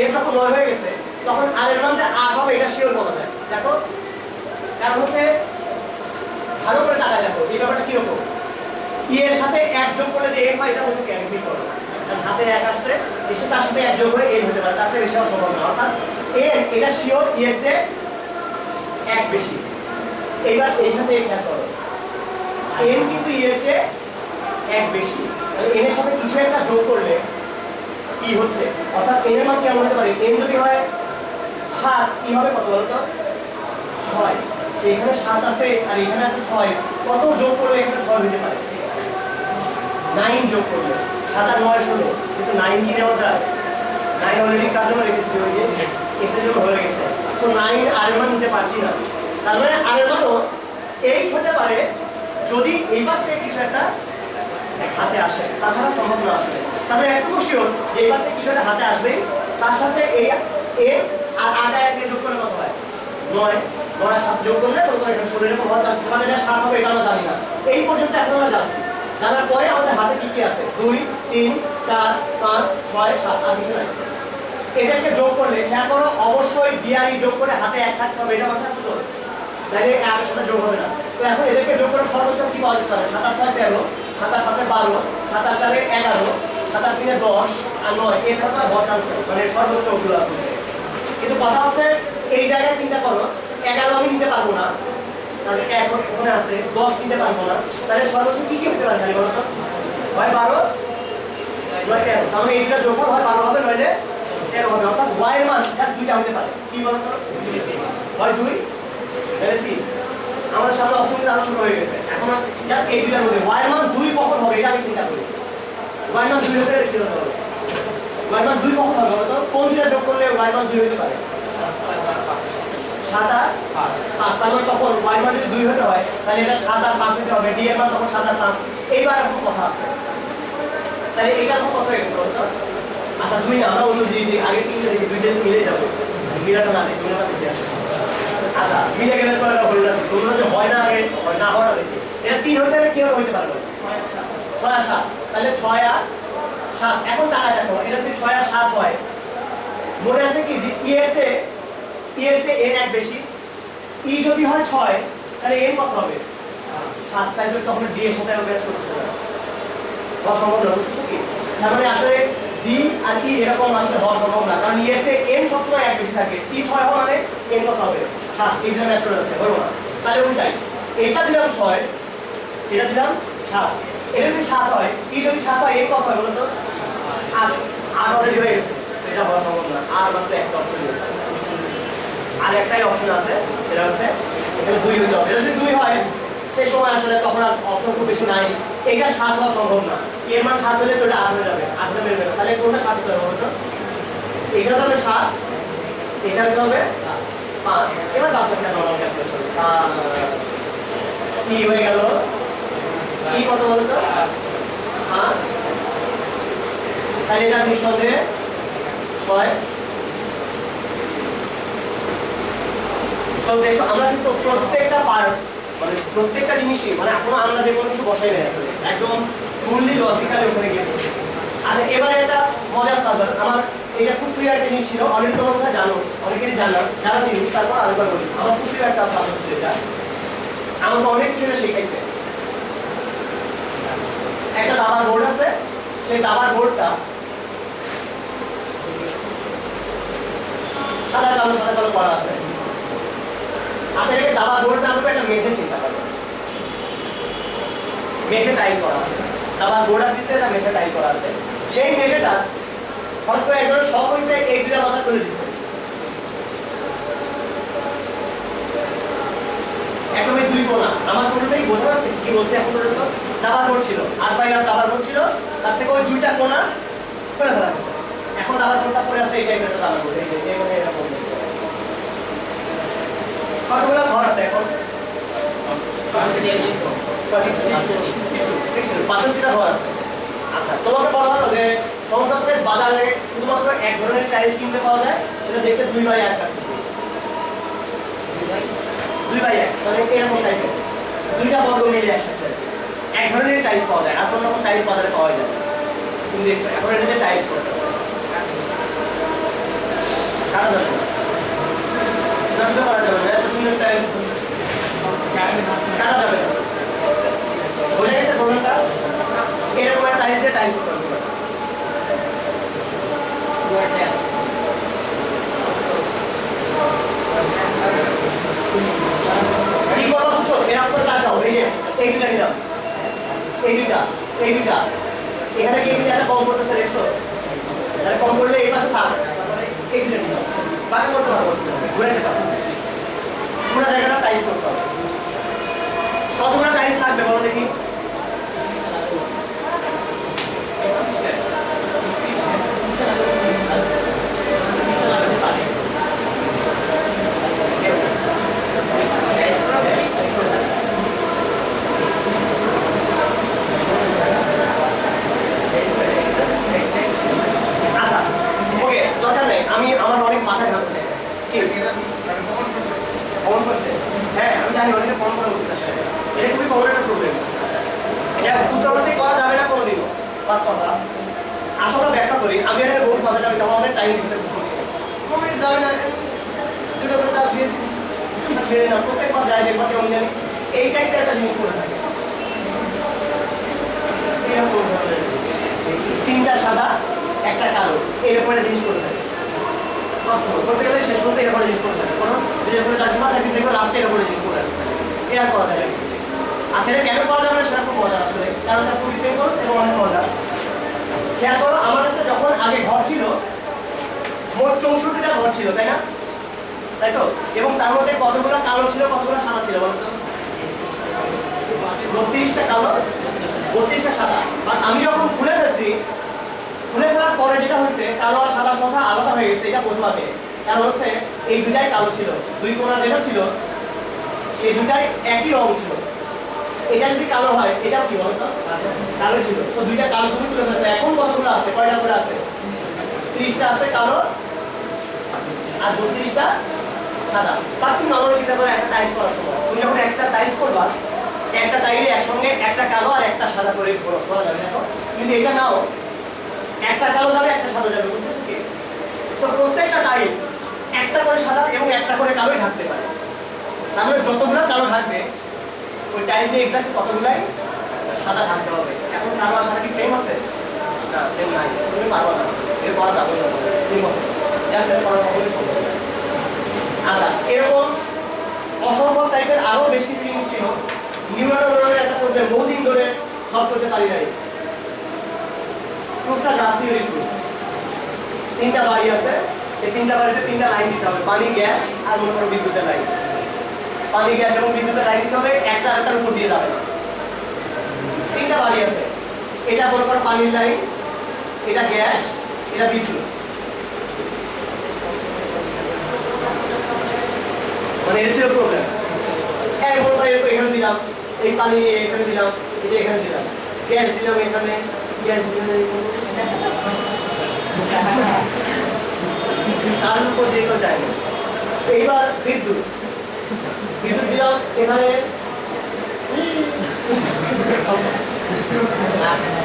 S যখন নয় হয়ে গেছে, তখন আর এর যে আট হবে, এটা শিওর বলা যায়। দেখো, কারণ হচ্ছে, ভালো করে তাকায় দেখো, এই ব্যাপারটা কীরকম ই এর সাথে এক যোগ করলে যে এফ হয়, এটা বলছে ক্যারি ফিল করো হাতে এক আসছে, এসে তার সাথে এক যোগ হয়ে এন হতে পারে, তার চেয়ে বেশি সম্ভব না অর্থাৎ এন এটা শিওর ই এর চেয়ে এক বেশি। এইবার এইখানে খেয়াল করো। এন কিন্তু ই এর চেয়ে এক বেশি। এর সাথে কিছু একটা যোগ করলে কি হচ্ছে। অর্থাৎ এর মান কেমন হতে পারে? এন যদি হয় সাত কি হবে কত বলতো? ছয়। এখানে সাত আছে আর এখানে আছে ছয়। কত যোগ করলে এখানে ছয় হতে পারে? নাইন যোগ করলে। সাত আর নয় ষোলো। কিন্তু নাইন কি নেওয়া যায়? নাইন অলরেডি কার জন্য রেখেছি ওই যে? এস এর জন্য হয়ে গেছে। তো নাইন আর মান নিতে পারছি না। তার মানে আর মানও এইট হতে পারে যদি এই পাশ থেকে কিছু একটা হাতে আসে। তাছাড়া সম্ভব না আসবে তারপরে একটু শিওর যে এই পাশ কিছু হাতে আসবে। তার সাথে এই এ আর আটা এক যোগ করলে কত হয়? নয়। নয় সাত যোগ করলে কত হয়? শরীরে প্রভাব যাচ্ছে মানে এটা সাত হবে, এটা আমরা জানি না। এই পর্যন্ত এখন আমরা জানছি। জানার পরে আমাদের হাতে কি কি আছে? দুই, তিন, চার, পাঁচ, ছয়, সাত, আর কিছু নাই। এদেরকে যোগ করলে, খেয়াল করো, অবশ্যই ডিআই যোগ করে হাতে এক থাকতে হবে, এটা মাথায় আছে তো। তাহলে আগের সাথে যোগ হবে না। তো এখন এদেরকে যোগ করে সর্বোচ্চ কি পাওয়া যেতে পারে? সাত আট ছয় তেরো, সাত আট পাঁচে বারো, সাত আট চারে এগারো সাত আট তিনে দশ, আর নয় এছাড়া তো আর হওয়ার চান্স মানে সর্বোচ্চ ওগুলো কিন্তু কথা হচ্ছে, এই জায়গায় চিন্তা করো, এগারো আমি নিতে পারব না। তাহলে এক ওখানে আছে, দশ নিতে পারব না। তাহলে সর্বোচ্চ কি কি হতে পারে খালি বলো তো? হয় বারো? নয় তেরো। তার মানে এইটা যোগফল হয় বারো হবে, নইলে তেরো হবে। অর্থাৎ ওয়াই মান জাস্ট দুইটা হতে পারে। কি বলো তো? হয় দুই? তাহলে তিন। আমাদের সামনে অপশন আরও ছোট হয়ে গেছে। এখন জাস্ট এই দুইটার মধ্যে ওয়াই মান দুই কখন হবে, এটা আমি চিন্তা করি। ওয়াই দুই হতে কি হতে হবে ওয়াই দুই কখন হবে তো কোন দুইটা যোগ করলে ওয়াই দুই হতে পারে সাত আর পাঁচ মানে তখন। ওয়াই যদি দুই হতে হয়। তাহলে এটা সাত আর পাঁচ হতে হবে। ডি মান তখন সাত আর পাঁচ। এইবার এখন কথা আছে। তাহলে এটা এখন কত হয়ে আচ্ছা দুই আমরা অন্য দিই আগে তিনটে দেখি দুই দিন মিলে যাবে। মিলাটা না দেখি, মিলাটা দেখে আসে আচ্ছা মিলে গেলে তো এটা হলো না। হয় না আগে, হয় না হওয়াটা দেখি। এটা তিন হতে গেলে কীভাবে হইতে পারবে? ছয় আর সাত। তাহলে ছয় আর সাত। এখন টাকা দেখো, এটা যদি ছয় আর সাত হয়, মনে আছে কি যে ই এর চেয়ে ই এর চেয়ে এন এক বেশি? ই যদি হয় ছয়, তাহলে এন কত হবে? সাত। তাই তখন ডি এর সাথে ম্যাচ করতেছে হওয়া বুঝছ কি? তার মানে আসলে ডি আর ই এরকম আসলে হওয়া সম্ভব না। কারণ ই চেয়ে এন সবসময় এক বেশি থাকে। ই ছয় হওয়া মানে এন কত হবে? সাত। এই জন্য ম্যাচ বলব না। তাহলে ওইটাই এটা দিলাম ছয়, এটা দিলাম সাত। এটা যদি সাত হয়, ই যদি সাত হয় এন কত বলতো? আট আট অলরেডি হয়ে গেছে। এটা হওয়া সম্ভব না আর মাত্র একটা অপশন রয়েছে আর একটাই অপশন আছে, সেটা হচ্ছে এখানে দুই হতে হবে। যদি দুই হয় সেই সময় আসলে তখন আর অপশন খুব বেশি নাই। এটা সাত হওয়া সম্ভব না এর মান সাত হলে তো এটা আট হয়ে যাবে। আট হলে বেরোবে তাহলে কোনটা সাত হতে হবে বলতো? এটা হবে সাত, এটা হতে হবে পাঁচ। এবার বাদ বাকিটা নর্মাল ক্যালকুলেশন কি হয়ে গেল কি কত বলতো পাঁচ এটা ছয়। মানে মানে একদম ওখানে আচ্ছা এবারে একটা মজার পাজল আমার এটা খুব প্রিয় জিনিস ছিল। যারা তারপর আমার খুব প্রিয় একটা এটা। আমাকে অনেক কিছু শেখাইছে। একটা দাবার বোর্ড আছে, সেই দাবার বোর্ডটা সাদা কালো সাদা কালো করা আছে। আচ্ছা এটাকে দাবা বোর্ড না একটা মেঝে চিন্তা করবে। মেঝে টাইল করা আছে। দাবার বোর্ডের ভিতরে একটা মেঝে টাইল করা আছে। সেই মেঝেটা হঠাৎ করে একজন শখ হয়েছে এই দুটা মাথা তুলে দিচ্ছে এই দুই কোনা আমার কোনোটাই বোঝা যাচ্ছে কি বলছে এখন পর্যন্ত? দাবার বোর্ড ছিল আট বাই আট তার থেকে ওই দুইটা কোনা করে ফেলা গেছে এখন দাবার বোর্ডটা পড়ে আছে এই টাইপের একটা দাবার বোর্ড এই মানে এরকম কতগুলো ঘর আছে এখন? আচ্ছা তোমাকে বলা হলো যে সমস্যা হচ্ছে বাজারে শুধুমাত্র এক ধরনের টাইলস কিনতে পাওয়া যায়, সেটা দেখতে দুই বাই এক কাটতে দুই বাই এক মানে এরকম টাইপের দুইটা বর্গ মিলে একসাথে এক ধরনের টাইলস পাওয়া যায়, আর কোনো টাইলস বাজারে পাওয়া যায় তুমি দেখছ, এখন এটাতে টাইলস করতে হবে। ছাড়া যাবে নষ্ট করা যাবে না, এত সুন্দর টাইলস কাটা যাবে বোঝা গেছে প্রবলেমটা এরকম টাইলস দিয়ে টাইল করতে হবে কি করব বুঝছ এরকম করে লাগাও এই দুটা নিলাম। এই দুটা এই দুটা। এখানে কি একটা কম করতেছে, দেখছ? তাহলে কম করলে এই পাশে থাক। এই দুটা নিলাম। বাকি করতে পারব ঘুরে যেতে হবে পুরো জায়গাটা টাইস করতে হবে। কতগুলো টাইস থাকবে বলো দেখি আচ্ছা ওকে দরকার নেই আমি আমার অনেক মাথা ঘামতে কি কমন করছে হ্যাঁ আমি জানি অনেকে কমন করা উচিত আসলে এটা খুবই কমন একটা প্রবলেম আচ্ছা হ্যাঁ উত্তর হচ্ছে করা যাবে না ফার্স্ট কথা। আসলে ব্যাখ্যা করি। আমি এখানে বহুত কথা যাবে যেমন অনেক টাইম দিচ্ছে প্রত্যেকবার যাই দেখবা কেমন জানি। এই টাইপের একটা জিনিস করে থাকে। তিনটা সাদা, একটা কালো। এরকম একটা জিনিস করে থাকে। সবসময় গেলে শেষ পর্যন্ত এরকম জিনিস করে থাকে। কোনো যদি করে একদিন দেখবে লাস্টে এরকম জিনিস করে আসবে এটা করা যায়। আচ্ছা এটা কেন করা যাবে না সেটা খুব মজা আসলে। কারণ এটা খুবই সিম্পল এবং অনেক মজা খেয়াল করো, আমার কাছে যখন আগে ঘর ছিল, মোট চৌষট্টিটা ঘর ছিল, তাই না? তাই তো? এবং তার মধ্যে কতগুলো কালো ছিল, কতগুলো সাদা ছিল বলো তো? বত্রিশটা কালো, বত্রিশটা সাদা। আর আমি যখন খুলে ফেলছি, খুলে ফেলার পরে যেটা হয়েছে, কালো আর সাদা সংখ্যা আলাদা হয়ে গেছে, এটা বোঝবাকে কারণ হচ্ছে, এই দুটাই কালো ছিল, দুই কোণা যেটা ছিল, সেই দুটাই একই রং ছিল। এটা যদি কালো হয়, এটা কি বলতো? কালো ছিল। তো দুইটা কালো তুমি তুলে ফেলছো এখন কতগুলো আছে? কয়টা করে আছে? ত্রিশটা আছে কালো আর বত্রিশটা সাদা। বা তুমি নর্মালি চিন্তা করে একটা টাইলস করার সময়। তুমি যখন একটা টাইলস করবা, একটা টাইলে একসঙ্গে একটা কালো আর একটা সাদা করে করা যাবে দেখো যদি এটা নাও, একটা কালো যাবে, একটা সাদা যাবে, বুঝতেছো কি? সো প্রত্যেকটা টাইল একটা করে সাদা এবং একটা করে কালোই ঢাকতে পারে। মানে যতগুলো কালো থাকবে ওই টাইল দিয়ে এক্সাক্ট কতগুলাই সাদা থাকতে হবে। এখন সাদা কি সেম আছে? না সেম নাই। তুমি না। এর না। তিন বছর কখনোই সম্ভব আচ্ছা এরকম অসম্ভব টাইপের আরও বেশি জিনিস ছিল। একটা প্রবলেম বহুদিন ধরে সলভ করতে পারি নাই। প্রুফটা গ্রাফ থিওরি প্রুফ তিনটা বাড়ি আছে। সেই তিনটা বাড়িতে তিনটা লাইন দিতে হবে। পানি, গ্যাস আর মনে করো বিদ্যুতের লাইন পানি গ্যাস এবং বিদ্যুতের লাইন দিতে হবে, একটা একটার উপর দিয়ে যাবে। তিনটা বাড়ি আছে। এটা মনে করো পানির লাইন, এটা গ্যাস, এটা বিদ্যুৎ। মানে এটা ছিল প্রবলেম বলব এরকম এখানে দিলাম, এই পানি এখানে দিলাম, এটা এখানে দিলাম। গ্যাস দিলাম এখানে, গ্যাস দিলাম তার উপর দিয়ে কেউ যায় এইবার বিদ্যুৎ। এখানে আচ্ছা।